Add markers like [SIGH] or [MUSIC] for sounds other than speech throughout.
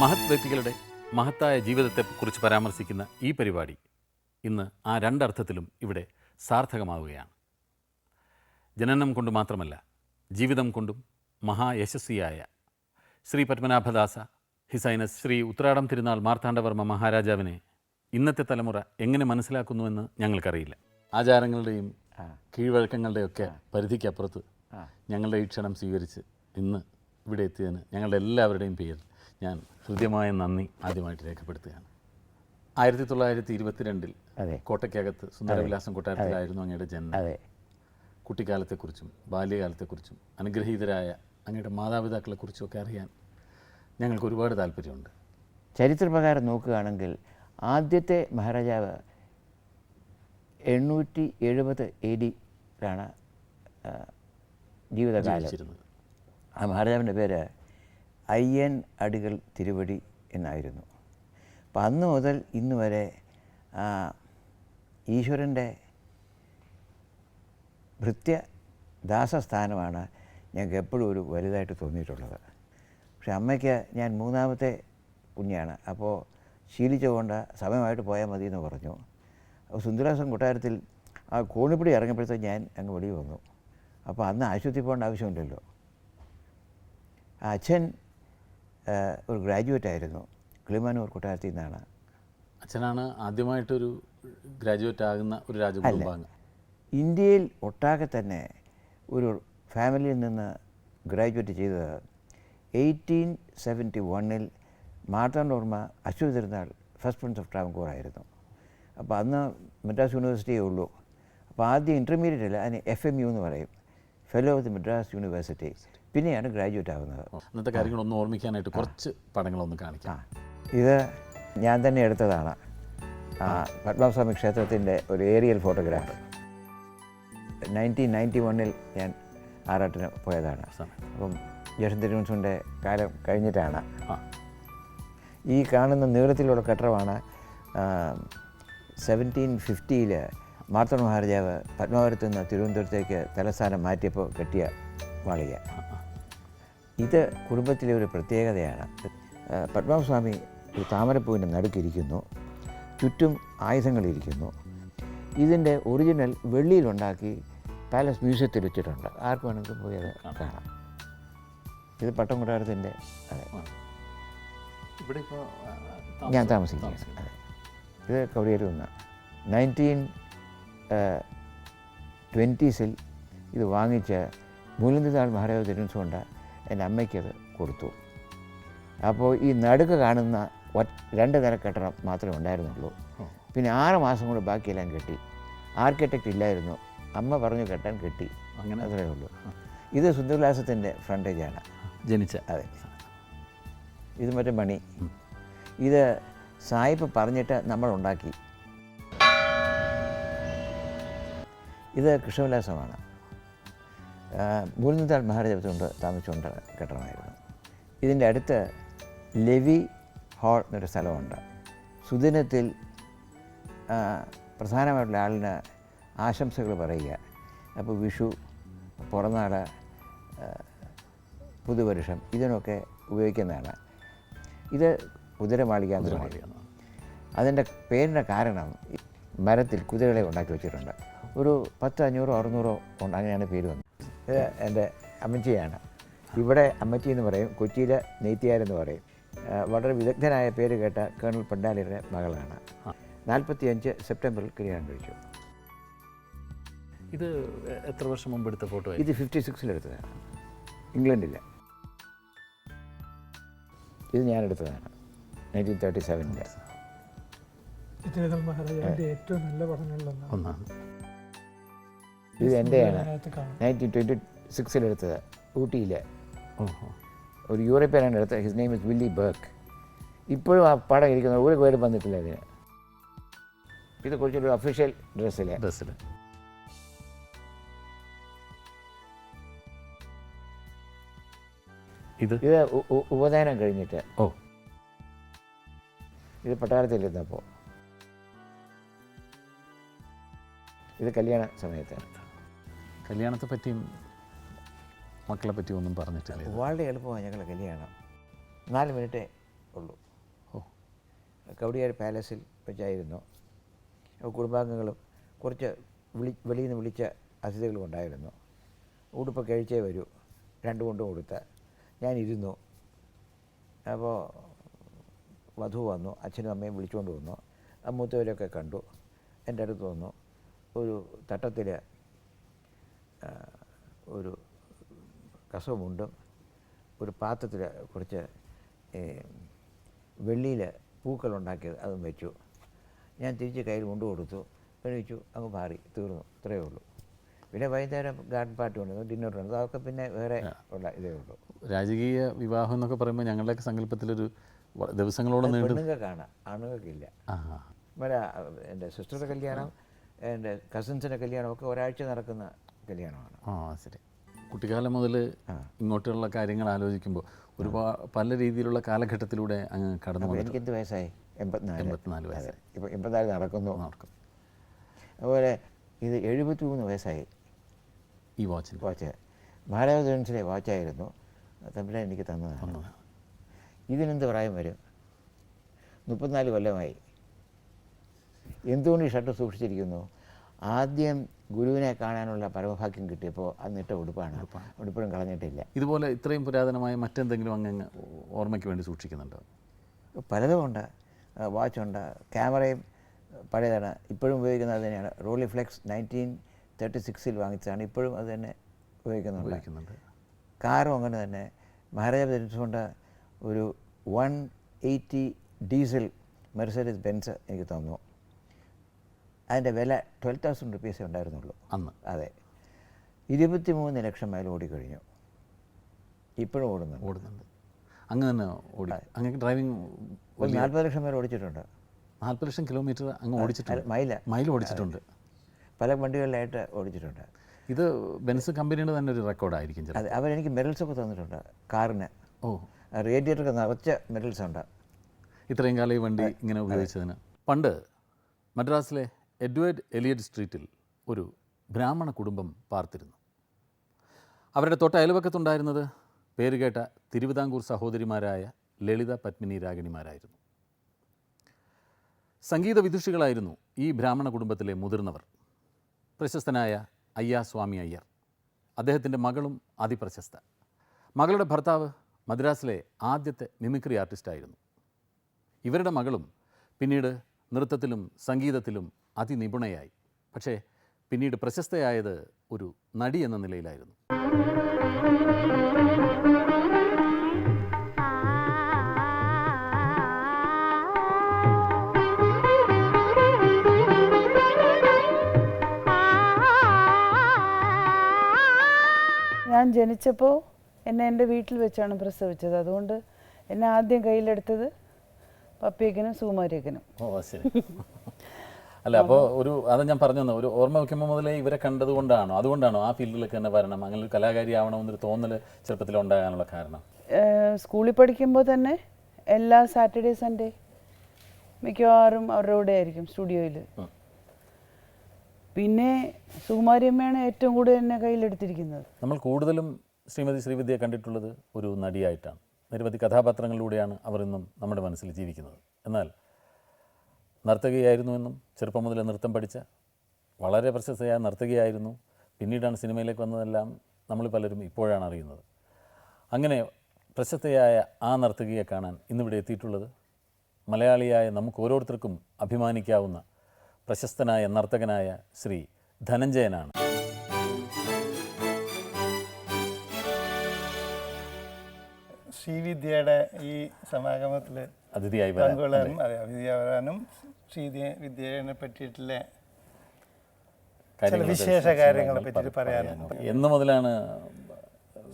മഹത് വ്യക്തികളുടെ മഹത്തായ ജീവിതത്തെക്കുറിച്ച് പരാമർശിക്കുന്ന ഈ പരിപാടി ഇന്ന് ആ രണ്ടർത്ഥത്തിലും ഇവിടെ സാർത്ഥകമാവുകയാണ്. ജനനം കൊണ്ട് മാത്രമല്ല ജീവിതം കൊണ്ടും മഹായശസ്വിയായ ശ്രീ പത്മനാഭദാസ ഹിസൈനസ് ശ്രീ ഉത്രാടം തിരുനാൾ മാർത്താണ്ഡവർമ്മ മഹാരാജാവിനെ ഇന്നത്തെ തലമുറ എങ്ങനെ മനസ്സിലാക്കുന്നുവെന്ന് ഞങ്ങൾക്കറിയില്ല. ആചാരങ്ങളുടെയും കീഴ്വഴക്കങ്ങളുടെയൊക്കെ പരിധിക്കപ്പുറത്ത് ഞങ്ങളുടെ ഈ ക്ഷണം സ്വീകരിച്ച് ഇന്ന് ഇവിടെ എത്തിയതിന് ഞങ്ങളുടെ എല്ലാവരുടെയും പേരിൽ ഞാൻ ഹൃദ്യമായ നന്ദി ആദ്യമായിട്ട് രേഖപ്പെടുത്തുകയാണ്. ആയിരത്തി തൊള്ളായിരത്തി ഇരുപത്തിരണ്ടിൽ കോട്ടയ്ക്കകത്ത് സുന്ദരവിലാസം കൊട്ടാരത്തിലായിരുന്നു അങ്ങയുടെ ജന്മം കുട്ടിക്കാലത്തെക്കുറിച്ചും ബാല്യകാലത്തെക്കുറിച്ചും അനുഗ്രഹീതരായ അങ്ങയുടെ മാതാപിതാക്കളെക്കുറിച്ചും ഒക്കെ അറിയാൻ ഞങ്ങൾക്ക് ഒരുപാട് താല്പര്യമുണ്ട്. ചരിത്രപ്രകാരം നോക്കുകയാണെങ്കിൽ ആദ്യത്തെ മഹാരാജാവ് എണ്ണൂറ്റി എഴുപത് എ ഡിയിലാണ് ജീവിതകാലം. ആ മഹാരാജാവിന്റെ പേര് അയ്യൻ അടികൾ തിരുവടി എന്നായിരുന്നു. അപ്പം അന്ന് മുതൽ ഇന്ന് വരെ ഈശ്വരന്റെ ഭൃത്യ ദാസസ്ഥാനമാണ് ഞങ്ങൾക്ക് എപ്പോഴും ഒരു വലുതായിട്ട് തോന്നിയിട്ടുള്ളത്. പക്ഷെ അമ്മയ്ക്ക് ഞാൻ മൂന്നാമത്തെ കുഞ്ഞാണ്. അപ്പോൾ ശീലിച്ചുകൊണ്ട് സമയമായിട്ട് പോയാൽ മതി എന്ന് പറഞ്ഞു. അപ്പോൾ സുന്ദരാസം കൊട്ടാരത്തിൽ ആ കോണിപ്പിടി ഇറങ്ങിയപ്പോഴത്തേക്ക് ഞാൻ അങ്ങ് വെളിയിൽ വന്നു. അപ്പോൾ അന്ന് ആശുപത്രി പോകേണ്ട ആവശ്യമില്ലല്ലോ. അച്ഛൻ ഒരു ഗ്രാജുവേറ്റ് ആയിരുന്നു. കിളിമാനൂർ കൊട്ടാരത്തിൽ നിന്നാണ്. അച്ഛനാണ് ആദ്യമായിട്ടൊരു ഗ്രാജുവേറ്റ് ആകുന്ന ഒരു രാജകുടുംബാംഗം. ഇന്ത്യയിൽ ഒട്ടാകെ തന്നെ ഒരു ഫാമിലിയിൽ നിന്ന് ഗ്രാജുവേറ്റ് ചെയ്തത് എയ്റ്റീൻ സെവന്റി വണ്ണിൽ മാർത്താണ്ഡോർമ്മ അശ്വതി തിരുനാൾ ഫസ്റ്റ് പ്രിൻസ് ഓഫ് ട്രാവൻകൂർ ആയിരുന്നു. അപ്പോൾ അന്ന് മദ്രാസ് യൂണിവേഴ്സിറ്റിയേ ഉള്ളൂ. അപ്പോൾ ആദ്യം ഇന്റർമീഡിയറ്റ് അല്ല അതിന് എഫ് എം യു എന്ന് പറയും. Fellow of the Madras university പിന്നെയാണ് ഗ്രാജുവേറ്റ് ആകുന്നത് ഇന്നത്തെ കാര്യങ്ങളൊന്ന് ഓർമ്മിക്കാനായിട്ട് കുറച്ച് പടങ്ങളൊന്ന് കാണിക്കാം. ഇത് ഞാൻ തന്നെ എടുത്തതാണ്. പത്മസ്വാമി ക്ഷേത്രത്തിന്റെ ഒരു ഏരിയൽ ഫോട്ടോഗ്രാഫ് നയന്റീൻ നയന്റി വണ്ണിൽ ഞാൻ ആറാട്ടിന് പോയതാണ്. അപ്പം ജേഷൻ തിരുവൻസിന്റെ കാലം കഴിഞ്ഞിട്ടാണ്. ഈ കാണുന്ന നീളത്തിലുള്ള കെട്ടറമാണ് സെവന്റീൻ ഫിഫ്റ്റിയിൽ മാർത്തോൺ മഹാരാജാവ് പത്മാവരത്തുനിന്ന് തിരുവനന്തപുരത്തേക്ക് തലസ്ഥാനം മാറ്റിയപ്പോൾ കെട്ടിയ മാളിക ഇത് കുടുംബത്തിലെ ഒരു പ്രത്യേകതയാണ്. പത്മനാഭസ്വാമി ഒരു താമരപ്പൂവിന്റെ നടുക്കിരിക്കുന്നു. ചുറ്റും ആയുധങ്ങളിരിക്കുന്നു. ഇതിന്റെ ഒറിജിനൽ വെള്ളിയിലുണ്ടാക്കി പാലസ് മ്യൂസിയത്തിൽ വെച്ചിട്ടുണ്ട്. ആർക്ക് വേണമെങ്കിൽ പോയി അത് കാണാം. ഇത് പട്ടം കൊട്ടാരത്തിന്റെ അതെ ഇവിടെ ഇപ്പോൾ ഞാൻ താമസിക്കുകയാണ്. അതെ. ഇത് കവടിയേരി ഒന്ന് നയന്റീൻ ട്വന്റീസിൽ ഇത് വാങ്ങിച്ച മൂലന്തിതാൾ മഹാരാജ തിരുവനന്തപുരം എന്റെ അമ്മയ്ക്കത് കൊടുത്തു. അപ്പോൾ ഈ നടുക്ക് കാണുന്ന രണ്ട് നില കെട്ടണം മാത്രമേ ഉണ്ടായിരുന്നുള്ളൂ. പിന്നെ ആറ് മാസം കൊണ്ട് ബാക്കിയെല്ലാം കെട്ടി. ആർക്കിടെക്റ്റ് ഇല്ലായിരുന്നു. അമ്മ പറഞ്ഞു കെട്ടാൻ കെട്ടി. അങ്ങനെ? അത്രേ ഉള്ളൂ. ഇത് സുന്ദരവിലാസത്തിന്റെ ഫ്രണ്ടേജാണ് ജനിച്ച അതെ. ഇത് മറ്റേ മണി. ഇത് സായിപ്പ് പറഞ്ഞിട്ട് നമ്മൾ ഉണ്ടാക്കി. ഇത് കൃഷ്ണവിലാസമാണ്. മൂലനിത്താൾ മഹാരാജാവത്തുകൊണ്ട് താമസിച്ചുകൊണ്ട് കെട്ടണമായിരുന്നു ഇതിന്റെ അടുത്ത് ലെവി ഹാൾ എന്നൊരു സ്ഥലമുണ്ട്. സുദിനത്തിൽ പ്രധാനമായിട്ടുള്ള ആളിന് ആശംസകൾ പറയുക. അപ്പോൾ വിഷു പുറന്നാൾ പുതുവർഷം ഇതിനൊക്കെ ഉപയോഗിക്കുന്നതാണ്. ഇത് കുതിരമാളിക എന്ന് പറയും അതിന്റെ പേരിന്റെ കാരണം മരത്തിൽ കുതിരകളെ ഉണ്ടാക്കി വെച്ചിട്ടുണ്ട്. ഒരു പത്ത് അഞ്ഞൂറോ അറുന്നൂറോ ഉണ്ട് അങ്ങനെയാണ് പേര് വന്നത്. ഇത് എന്റെ അമ്മച്ചിയാണ്. ഇവിടെ അമ്മച്ചി എന്ന് പറയും കൊച്ചിയിലെ നെയ്ത്തിയാരെന്ന് പറയും. വളരെ വിദഗ്ധനായ പേര് കേട്ട കേണൽ പണ്ടാലിയുടെ മകളാണ്. നാൽപ്പത്തിയഞ്ച് സെപ്റ്റംബറിൽ കല്യാണം കഴിച്ചു. ഇത് എത്ര വർഷം മുമ്പ് എടുത്ത ഫോട്ടോ ഇത് ഫിഫ്റ്റി സിക്സിലെടുത്തതാണ് ഇംഗ്ലണ്ടിൽ ഇത് ഞാൻ എടുത്തതാണ് നയന്റീൻ തേർട്ടി സെവനിൽ ഏറ്റവും നല്ല പടങ്ങളിലൊന്നാണ് ഒന്നാണ്. ഇത് എന്റെയാണ് നയന്റീൻ ട്വന്റി സിക്സിലെടുത്തത് ഊട്ടിയിലെ. ഓഹോ. ഒരു യൂറോപ്യനാണ് എടുത്തത്. His name is Willie Burke ഇപ്പോഴും ആ പടം ഇരിക്കുന്ന ഒരു പേരും വന്നിട്ടില്ല അതിന് ഇത് കുറച്ചൊരു ഒഫീഷ്യൽ ഡ്രസ്സിൽ ഡ്രസ്സിൽ ഇത്? ഇത് ഉ- ഉ- ഉപനയനം കഴിഞ്ഞിട്ട്. ഓ. ഇത് പട്ടാളത്തിലിരുന്നപ്പോൾ ഇത് കല്യാണ സമയത്ത് കല്യാണത്തെ പറ്റിയും മക്കളെ പറ്റിയും ഒന്നും പറഞ്ഞിട്ടില്ല. വളരെ എളുപ്പമാണ് ഞങ്ങളുടെ കല്യാണം. നാല് മിനിറ്റേ ഉള്ളൂ. ഓ. കവടിയാർ പാലസിൽ വെച്ചായിരുന്നു. കുടുംബാംഗങ്ങളും കുറച്ച് വിളി വെളിയിൽ നിന്ന് വിളിച്ച അതിഥികളും ഉണ്ടായിരുന്നു. ഉടുപ്പ് കഴിച്ചേ വരൂ. രണ്ട് കൊണ്ടും കൊടുത്ത്. ഞാനിരുന്നു. അപ്പോൾ വധു വന്നു. അച്ഛനും അമ്മയും വിളിച്ചുകൊണ്ട് വന്നു. മൂത്തവരൊക്കെ കണ്ടു. എന്റെ അടുത്ത് വന്നു. ഒരു തട്ടത്തിൽ ഒരു കസവുമുണ്ടും. ഒരു പാത്രത്തിൽ കുറച്ച് വെള്ളിയിൽ പൂക്കളുണ്ടാക്കിയത് അതും വെച്ചു. ഞാൻ തിരിച്ച് കയ്യിൽ കൊണ്ടു കൊടുത്തു. കഴിച്ചു അങ്ങ് മാറി തീർന്നു. ഇത്രയേ ഉള്ളൂ. പിന്നെ വൈകുന്നേരം ഗാർഡൻ പാർട്ടി ഉണ്ട് ഡിന്നർ ഉണ്ട് അതൊക്കെ പിന്നെ വേറെ ഉള്ള ഇതേ ഉള്ളൂ. രാജകീയ വിവാഹം എന്നൊക്കെ പറയുമ്പോൾ ഞങ്ങളുടെയൊക്കെ സങ്കല്പത്തിലൊരു ദിവസങ്ങളോട് ദിവസങ്ങളോളം പെണ്ണുങ്ങൾക്കാണ് ആണുങ്ങൾക്കില്ല. മറ്റേ എന്റെ സിസ്റ്ററുടെ കല്യാണം എന്റെ കസിൻസിന്റെ കല്യാണം ഒക്കെ ഒരാഴ്ച നടക്കുന്ന കല്യാണമാണ്. ആ ശരി. കുട്ടിക്കാലം മുതൽ ഇങ്ങോട്ടുള്ള കാര്യങ്ങൾ ആലോചിക്കുമ്പോൾ ഒരു പല രീതിയിലുള്ള കാലഘട്ടത്തിലൂടെ അങ്ങ് കടന്നു എനിക്കെന്ത് വയസ്സായി? എൺപത്തിനാല്. എൺപത്തിനാല് വയസ്സായി. ഇപ്പോൾ എൺപത്തിനാല് നടക്കുന്നു. നടക്കും. അതുപോലെ ഇത് എഴുപത്തി മൂന്ന് വയസ്സായി. ഈ വാച്ച് വാച്ച്. മഹാരാജ ജോൺസിലെ വാച്ചായിരുന്നു. തമ്മിലെ എനിക്ക് തന്നതാണ്. ഇതിനെന്ത് പ്രായം വരും? മുപ്പത്തിനാല് കൊല്ലമായി. എന്തുകൊണ്ട് ഈ ഷർട്ട് സൂക്ഷിച്ചിരിക്കുന്നു? ആദ്യം ഗുരുവിനെ കാണാനുള്ള പരമഭാഗ്യം കിട്ടിയപ്പോൾ അന്നിട്ട ഉടുപ്പാണ്. ഉടുപ്പും കളഞ്ഞിട്ടില്ല. ഇതുപോലെ ഇത്രയും പുരാതനമായ മറ്റെന്തെങ്കിലും അങ്ങ് ഓർമ്മയ്ക്ക് വേണ്ടി സൂക്ഷിക്കുന്നുണ്ടോ? പലതുമുണ്ട് വാച്ചുണ്ട് ക്യാമറയും പഴയതാണ്. ഇപ്പോഴും ഉപയോഗിക്കുന്നത് അത് തന്നെയാണ് റോളിഫ്ലെക്സ് നയന്റീൻ തേർട്ടി സിക്സിൽ വാങ്ങിച്ചതാണ്. ഇപ്പോഴും അത് തന്നെ ഉപയോഗിക്കുന്നുണ്ട്. കാറും അങ്ങനെ തന്നെ. മഹാരാജ ധരിച്ചുകൊണ്ട് ഒരു one eighty diesel Mercedes Benz എനിക്ക് തന്നു. അതിന്റെ വില ട്വൽവ് തൗസൻഡ് റുപ്പീസേ ഉണ്ടായിരുന്നുള്ളൂ. അന്ന്. അതെ. ഇരുപത്തി മൂന്ന് ലക്ഷം മൈൽ ഓടിക്കഴിഞ്ഞു ഇപ്പോഴും ഓടുന്നുണ്ട്. ഓടുന്നുണ്ട്. അങ്ങ് തന്നെ ഓടി. അങ്ങനെ ഡ്രൈവിംഗ് ഒരു നാൽപ്പത് ലക്ഷം മൈൽ ഓടിച്ചിട്ടുണ്ട്. നാൽപ്പത് ലക്ഷം കിലോമീറ്റർ അങ്ങ് ഓടിച്ചിട്ടുണ്ട്. മൈല. മൈൽ ഓടിച്ചിട്ടുണ്ട്. പല വണ്ടികളിലായിട്ട് ഓടിച്ചിട്ടുണ്ട്. ഇത് ബെൻസ് കമ്പനിയുടെ തന്നെ ഒരു റെക്കോർഡായിരിക്കും അതെ അത് അവരെനിക്ക് മെഡൽസ് ഒക്കെ തന്നിട്ടുണ്ട്. കാറിന്. ഓ. റേഡിയേറ്ററൊക്കെ നിറച്ച മെഡൽസ് ഉണ്ട്. ഇത്രയും കാലം ഈ വണ്ടി ഇങ്ങനെ ഉപയോഗിച്ചതിന്. പണ്ട് മദ്രാസിലെ എഡ്വേർഡ് എലിയഡ് സ്ട്രീറ്റിൽ ഒരു ബ്രാഹ്മണ കുടുംബം പാർത്തിരുന്നു. അവരുടെ തൊട്ട അയൽവക്കത്തുണ്ടായിരുന്നത് പേരുകേട്ട തിരുവിതാംകൂർ സഹോദരിമാരായ ലളിത പത്മിനി രാഗിണിമാരായിരുന്നു. സംഗീത വിദുഷികളായിരുന്നു ഈ ബ്രാഹ്മണ കുടുംബത്തിലെ മുതിർന്നവർ. പ്രശസ്തനായ അയ്യാസ്വാമി അയ്യർ അദ്ദേഹത്തിന്റെ മകളും അതിപ്രശസ്ത. മകളുടെ ഭർത്താവ് മദ്രാസിലെ ആദ്യത്തെ മിമിക്രി ആർട്ടിസ്റ്റായിരുന്നു. ഇവരുടെ മകളും പിന്നീട് നൃത്തത്തിലും സംഗീതത്തിലും അതിനിപുണയായി. പക്ഷേ പിന്നീട് പ്രശസ്തയായത് ഒരു നടി എന്ന നിലയിലായിരുന്നു. ഞാൻ ജനിച്ചപ്പോൾ എന്നെ എന്റെ വീട്ടിൽ വെച്ചാണ് പ്രസവിച്ചത്. അതുകൊണ്ട് എന്നെ ആദ്യം കയ്യിലെടുത്തത് പപ്പിയക്കനും സുകുമാരിയക്കനും ഓ ശരി. അല്ല? അപ്പോൾ ഒരു അത് ഞാൻ പറഞ്ഞു തന്നെ ഒരു ഓർമ്മ വയ്ക്കുമ്പോൾ മുതലേ ഇവരെ കണ്ടതുകൊണ്ടാണോ? അതുകൊണ്ടാണോ ആ ഫീൽഡിലൊക്കെ തന്നെ വരണം? അങ്ങനെ ഒരു കലാകാരി ആവണമെന്നൊരു തോന്നൽ ചെറുപ്പത്തിൽ ഉണ്ടാകാനുള്ള കാരണം സ്കൂളിൽ പഠിക്കുമ്പോൾ തന്നെ എല്ലാ സാറ്റർഡേ സൺഡേ മിക്കവാറും അവരുടെ കൂടെ ആയിരിക്കും സ്റ്റുഡിയോയിൽ പിന്നെ പിന്നെ സുകുമാരിയമ്മയാണ് ഏറ്റവും കൂടുതൽ എന്നെ കയ്യിലെടുത്തിരിക്കുന്നത്. നമ്മൾ കൂടുതലും ശ്രീമതി ശ്രീവിദ്യയെ കണ്ടിട്ടുള്ളത് ഒരു നടിയായിട്ടാണ്. നിരവധി കഥാപാത്രങ്ങളിലൂടെയാണ് അവർ ഇന്നും നമ്മുടെ മനസ്സിൽ ജീവിക്കുന്നത്. എന്നാൽ നർത്തകിയായിരുന്നുവെന്നും ചെറുപ്പം മുതൽ നൃത്തം പഠിച്ച വളരെ പ്രശസ്തയായ നർത്തകിയായിരുന്നു. പിന്നീടാണ് സിനിമയിലേക്ക് വന്നതെല്ലാം നമ്മൾ പലരും ഇപ്പോഴാണ് അറിയുന്നത്. അങ്ങനെ പ്രശസ്തയായ ആ നർത്തകിയെ കാണാൻ ഇന്നിവിടെ എത്തിയിട്ടുള്ളത് മലയാളിയായ നമുക്ക് ഓരോരുത്തർക്കും അഭിമാനിക്കാവുന്ന പ്രശസ്തനായ നർത്തകനായ ശ്രീ ധനഞ്ജയനാണ്. ശ്രീവിദ്യയുടെ ഈ സമാഗമത്തിൽ അതിഥിയായി പങ്കുകൊള്ളാനും അതെ വിദ്യ വരാനും ശ്രീവിദ്യ വിദ്യയെ പറ്റിയിട്ടുള്ള ചില വിശേഷ കാര്യങ്ങളെ പറ്റി പറയാനും എന്ന് മുതലാണ്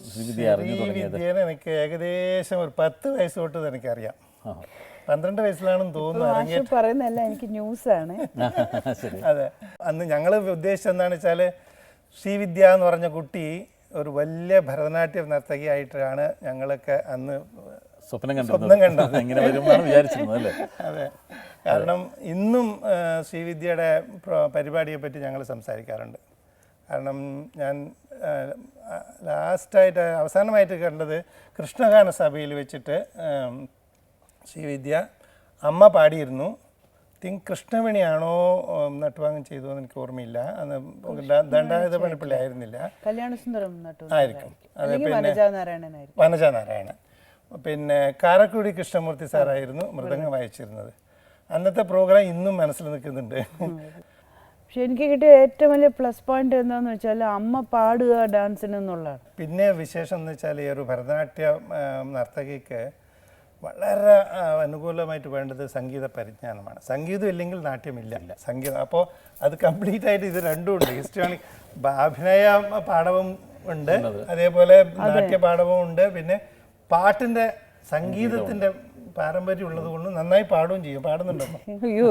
ശ്രീവിദ്യനെ എനിക്ക് ഏകദേശം ഒരു പത്ത് വയസ്സ് തൊട്ട് എനിക്കറിയാം. പന്ത്രണ്ട് വയസ്സിലാണെന്ന് തോന്നുന്നു പറയുന്നതല്ല എനിക്ക് ന്യൂസാണ്. അതെ. അന്ന് ഞങ്ങൾ ഉദ്ദേശിച്ചത് എന്താണെന്ന് വെച്ചാൽ ശ്രീവിദ്യ എന്ന് പറഞ്ഞ കുട്ടി ഒരു വലിയ ഭരതനാട്യ നർത്തകിയായിട്ടാണ് ഞങ്ങളൊക്കെ അന്ന് സ്വപ്നം സ്വപ്നം കണ്ടത്. എങ്ങനെ ഇങ്ങനെ വരുമെന്നാണ് വിചാരിച്ചിരുന്നത് അല്ലേ? [LAUGHS] അതെ. കാരണം ഇന്നും ശ്രീവിദ്യയുടെ പരിപാടിയെ പറ്റി ഞങ്ങൾ സംസാരിക്കാറുണ്ട്. കാരണം ഞാൻ ലാസ്റ്റായിട്ട് അവസാനമായിട്ട് കണ്ടത് കൃഷ്ണഗാന സഭയിൽ വെച്ചിട്ട് ശ്രീവിദ്യ അമ്മ പാടിയിരുന്നു. തിങ്ക് കൃഷ്ണവേണിയാണോ ഉം, ചെയ്തു എന്ന് എനിക്ക് ഓർമ്മയില്ല. അന്ന് ദണ്ഡായുധ പണിപ്പിള്ളി ആയിരുന്നില്ല ആയിരിക്കും. അതെ പിന്നെ വനജ നാരായണൻ. പിന്നെ കാരക്കുടി കൃഷ്ണമൂർത്തി സാറായിരുന്നു മൃദംഗം വായിച്ചിരുന്നത്. അന്നത്തെ പ്രോഗ്രാം ഇന്നും മനസ്സിൽ നിൽക്കുന്നുണ്ട്. പക്ഷെ എനിക്ക് കിട്ടിയ ഏറ്റവും വലിയ പ്ലസ് പോയിന്റ് എന്താന്ന് വെച്ചാൽ അമ്മ പാടുക ഡാൻസിന് എന്നുള്ളതാണ്. പിന്നെ വിശേഷം എന്ന് വെച്ചാൽ ഈ ഒരു ഭരതനാട്യ നർത്തകിക്ക് വളരെ അനുകൂലമായിട്ട് വേണ്ടത് സംഗീത പരിജ്ഞാനമാണ്. സംഗീതം ഇല്ലെങ്കിൽ നാട്യമില്ല. സംഗീതം. അപ്പോൾ അത് കംപ്ലീറ്റ് ആയിട്ട് ഇത് രണ്ടും ഉണ്ട്. ഹിസ്റ്റോണിക് അഭിനയ പാഠവും ഉണ്ട്. അതേപോലെ നാട്യ പാഠവും ഉണ്ട്. പിന്നെ പാട്ടിന്റെ സംഗീതത്തിന്റെ പാരമ്പര്യം ഉള്ളത് കൊണ്ട് നന്നായി പാടുകയും ചെയ്യും. പാടുന്നുണ്ടോ? അയ്യോ.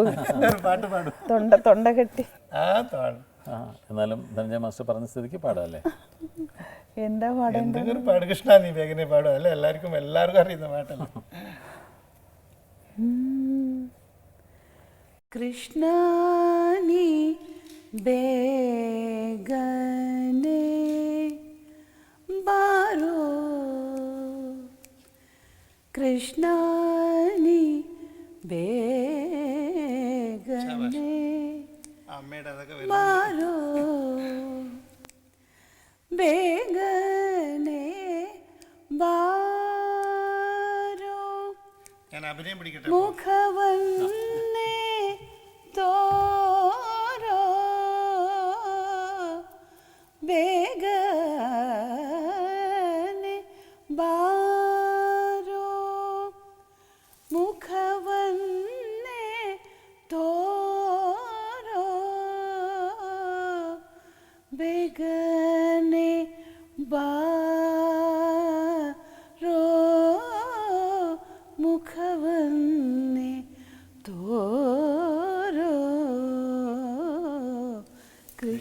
പാട്ട് പാടും. തൊണ്ട തൊണ്ട കെട്ടി. ആ പാടും. ആ എന്നാലും ധനഞ്ജയ മാസ്റ്റർ പറഞ്ഞ സ്ഥിതിക്ക് പാടാല്ലേ? എന്താ പാടേണ്ടത്? എന്തെങ്കിലും പാട്. കൃഷ്ണ നീ വേഗനെ പാടുക അല്ലേ? എല്ലാവർക്കും എല്ലാവർക്കും അറിയുന്ന പാട്ടല്ലേ? കൃഷ്ണ നീ ബേഗനെ കൃഷ്ണ നീ ബേഗനെ ബാരോ ബേഗനെ ബാരോ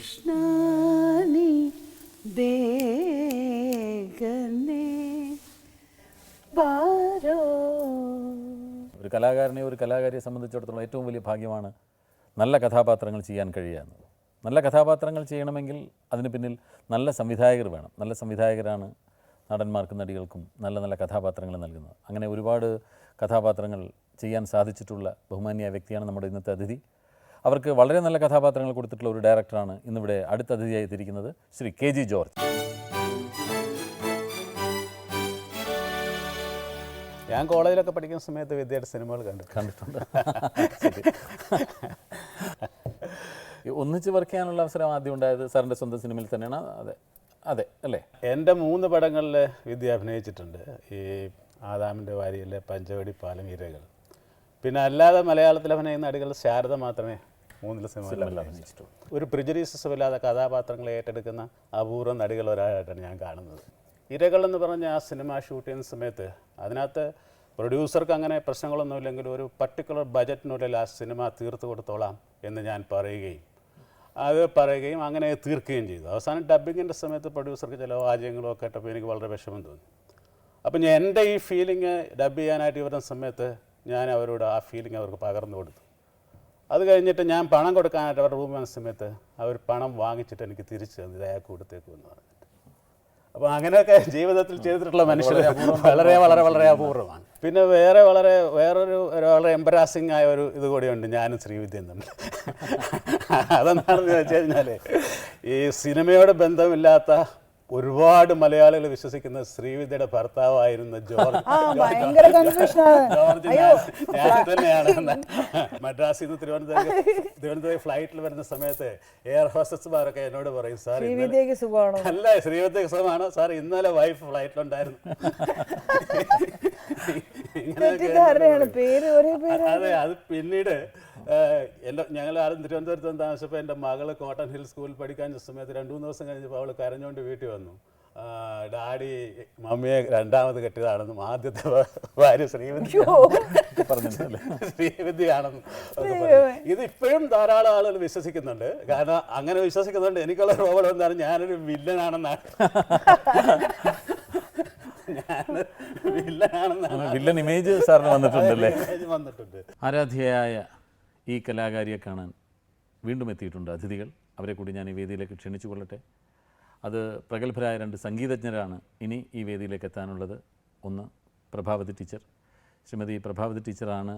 കൃഷ്ണനി ബേഗനെ ബാരോ ഒരു കലാകാരനെ ഒരു കലാകാരിയെ സംബന്ധിച്ചിടത്തോളം ഏറ്റവും വലിയ ഭാഗ്യമാണ് നല്ല കഥാപാത്രങ്ങൾ ചെയ്യാൻ കഴിയുക നല്ല കഥാപാത്രങ്ങൾ ചെയ്യണമെങ്കിൽ അതിന് പിന്നിൽ നല്ല സംവിധായകർ വേണം. നല്ല സംവിധായകരാണ് നടന്മാർക്കും നടികൾക്കും നല്ല നല്ല കഥാപാത്രങ്ങൾ നൽകുന്നത്. അങ്ങനെ ഒരുപാട് കഥാപാത്രങ്ങൾ ചെയ്യാൻ സാധിച്ചിട്ടുള്ള ബഹുമാന്യ വ്യക്തിയാണ് നമ്മുടെ ഇന്നത്തെ അതിഥി. അവർക്ക് വളരെ നല്ല കഥാപാത്രങ്ങൾ കൊടുത്തിട്ടുള്ള ഒരു ഡയറക്ടറാണ് ഇന്നിവിടെ അടുത്ത അതിഥിയായി എത്തിയിരിക്കുന്നത് ശ്രീ കെ ജി ജോർജ്. ഞാൻ കോളേജിലൊക്കെ പഠിക്കുന്ന സമയത്ത് വിദ്യയുടെ സിനിമകൾ കണ്ടു. കണ്ടിട്ടുണ്ട്. ഒന്നിച്ച് വർക്ക് ചെയ്യാനുള്ള അവസരം ആദ്യം ഉണ്ടായത് സാറിന്റെ സ്വന്തം സിനിമയിൽ തന്നെയാണ്. അതെ. അതെ അല്ലേ? എന്റെ മൂന്ന് പടങ്ങളിൽ വിദ്യ അഭിനയിച്ചിട്ടുണ്ട്. ഈ ആദാമിന്റെ വാരിയിലെ പഞ്ചവടി പാലം ഇരകൾ പിന്നെ അല്ലാതെ മലയാളത്തിൽ അഭിനയിക്കുന്ന നടികൾ ശാരദ മാത്രമേ മൂന്നിൽ സിനിമ ഒരു പ്രിജരീസസും ഇല്ലാതെ കഥാപാത്രങ്ങളെ ഏറ്റെടുക്കുന്ന അപൂർവ നടികൾ ഒരാളായിട്ടാണ് ഞാൻ കാണുന്നത്. ഇരകൾ എന്ന് പറഞ്ഞ ആ സിനിമ ഷൂട്ട് ചെയ്യുന്ന സമയത്ത് അതിനകത്ത് പ്രൊഡ്യൂസർക്ക് അങ്ങനെ പ്രശ്നങ്ങളൊന്നുമില്ലെങ്കിലും ഒരു പർട്ടിക്കുലർ ബജറ്റിനുള്ളിൽ ആ സിനിമ തീർത്തു കൊടുത്തോളാം എന്ന് ഞാൻ പറയുകയും അത് പറയുകയും അങ്ങനെ തീർക്കുകയും ചെയ്തു. അവസാനം ഡബ്ബിങ്ങിന്റെ സമയത്ത് പ്രൊഡ്യൂസർക്ക് ചില വാചകങ്ങളോ കേട്ടപ്പോൾ എനിക്ക് വളരെ വിഷമം തോന്നി. അപ്പം ഞാൻ എന്റെ ഈ ഫീലിംഗ് ഡബ് ചെയ്യാനായിട്ട് വരുന്ന സമയത്ത് ഞാൻ അവരോട് ആ ഫീലിംഗ് അവർക്ക് പകർന്നു കൊടുത്തു. അത് കഴിഞ്ഞിട്ട് ഞാൻ പണം കൊടുക്കാനായിട്ട് അവരുടെ റൂമിൽ വന്ന സമയത്ത് അവർ പണം വാങ്ങിച്ചിട്ട് എനിക്ക് തിരിച്ചു തന്നു. ഇത് അയാൾക്ക് കൊടുത്തേക്ക് എന്ന് പറഞ്ഞിട്ട്. അപ്പോൾ അങ്ങനെയൊക്കെ ജീവിതത്തിൽ ചെയ്തിട്ടുള്ള മനുഷ്യർ വളരെ വളരെ വളരെ അപൂർവമാണ്. പിന്നെ വേറെ വളരെ വേറൊരു വളരെ എംബരാസിങ് ആയ ഒരു ഇത് കൂടിയുണ്ട്. ഞാനും ശ്രീവിദ്യ തമ്മിൽ. അതെന്താണെന്ന് വെച്ച് കഴിഞ്ഞാൽ ഈ സിനിമയോട് ബന്ധമില്ലാത്ത ഒരുപാട് മലയാളികൾ വിശ്വസിക്കുന്ന ശ്രീവിദ്യയുടെ ഭർത്താവായിരുന്ന ജോർജ്. ഞാൻ തന്നെയാണ്. മദ്രാസിൽ നിന്ന് തിരുവനന്തപുരം തിരുവനന്തപുരം ഫ്ലൈറ്റിൽ വരുന്ന സമയത്ത് എയർ ഹോസ്റ്റസ്മാരൊക്കെ എന്നോട് പറയും സാർ അല്ല ശ്രീവിദ്യക്ക് സുഖമാണോ. സാർ ഇന്നലെ വൈഫ് ഫ്ലൈറ്റിലുണ്ടായിരുന്നു അതെ അത് പിന്നീട് എന്റെ ഞങ്ങൾ ആരും തിരുവനന്തപുരത്ത് നിന്ന് താമസിച്ചപ്പോൾ എന്റെ മകൾ കോട്ടൺ ഹിൽ സ്കൂളിൽ പഠിക്കാൻ സമയത്ത് രണ്ട് മൂന്ന് ദിവസം കഴിഞ്ഞപ്പോൾ അവൾ കരഞ്ഞുകൊണ്ട് വീട്ടിൽ വന്നു. ഡാഡി മമ്മിയെ രണ്ടാമത് കെട്ടിയതാണെന്നും ആദ്യത്തെ ഭാര്യ ശ്രീവിദ്യ ശ്രീവിദ്യയാണെന്നും ഇത് ഇപ്പോഴും ധാരാളം ആളുകൾ വിശ്വസിക്കുന്നുണ്ട്. കാരണം അങ്ങനെ വിശ്വസിക്കുന്നുണ്ട്. എനിക്കുള്ള പ്രോബ്ലം എന്താണ്? ഞാനൊരു വില്ലനാണെന്നാണ്. വില്ലനാണെന്നാണ്. വില്ലൻ ഇമേജ് സാറിന് വന്നിട്ടുണ്ടല്ലേ? വന്നിട്ടുണ്ട്. ആരാധ്യയായ ഈ കലാകാരിയെ കാണാൻ വീണ്ടും എത്തിയിട്ടുണ്ട് അതിഥികൾ. അവരെ കൂടി ഞാൻ ഈ വേദിയിലേക്ക് ക്ഷണിച്ചു കൊള്ളട്ടെ അത് പ്രഗത്ഭരായ രണ്ട് സംഗീതജ്ഞരാണ് ഇനി ഈ വേദിയിലേക്ക് എത്താനുള്ളത്. ഒന്ന് പ്രഭാവതി ടീച്ചർ. ശ്രീമതി പ്രഭാവതി ടീച്ചറാണ്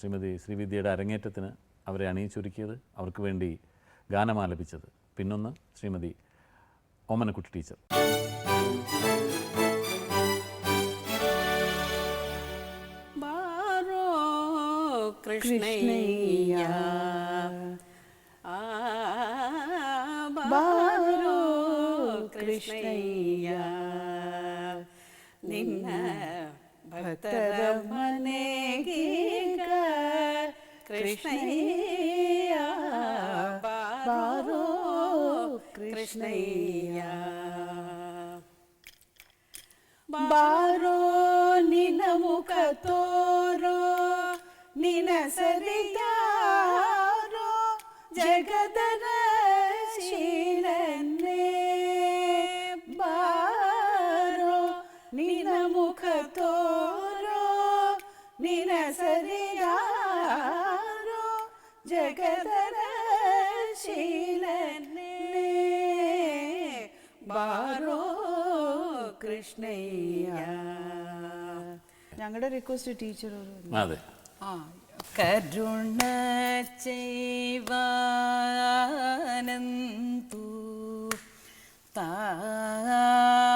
ശ്രീമതി ശ്രീവിദ്യയുടെ അരങ്ങേറ്റത്തിന് അവരെ അണിയിച്ചൊരുക്കിയത് അവർക്ക് വേണ്ടി ഗാനം ആലപിച്ചത് പിന്നൊന്ന് ശ്രീമതി ഓമനക്കുട്ടി ടീച്ചർ. കൃഷ്ണയ്യ ബാലോ കൃഷ്ണയ്യ നിന്ന ഭക്തര മനേകേ കൃഷ്ണയ്യ ബാലോ കൃഷ്ണയ്യ ബാരോ നിന മുഖത്തോ ಸರಿಯಾರೋ ಜಗದನ ಶೀಲನ್ನೇ ಬಾರೋ ನಿನ ಮುಖ ತೋರೋ ನಿನ ಸರಿಯಾರೋ ಜಗದನ ശീലനേ ബാരോ കൃഷ്ണയ്യ ഞങ്ങളുടെ റിക്വസ്റ്റ് ടീച്ചർ ഒരു അതെ കരുണ ചെയ്വാനന്തു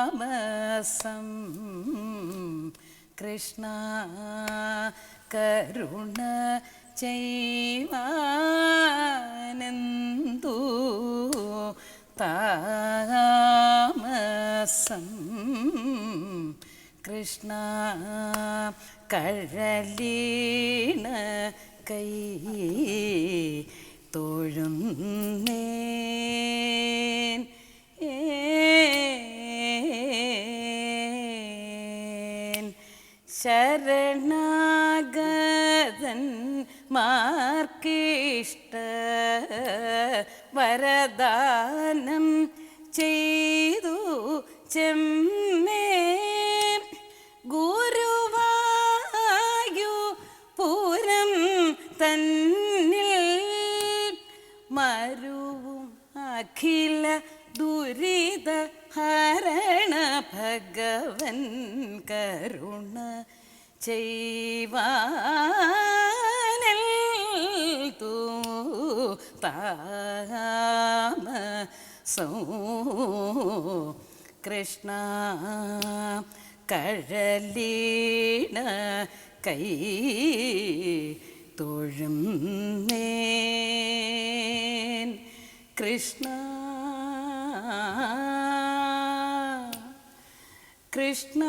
താമസം കൃഷ്ണ കരുണ ചെയ്വാനന്തു താമസം കൃഷ്ണ കഴലീണ കൈ ഏൻ ശരണാഗതൻ മാർക്കിഷ്ട വരദാനം ചെയ്തു ചെമ്മേ തന്നിൽ മരുവും അഖില ദുരിത ഹരണ ഭഗവൻ കരുണ ചെയ്വാനൽ തൂ താമ സോ. കൃഷ്ണ കഴലീണ കൈ തൊഴും കൃഷ്ണ കൃഷ്ണ.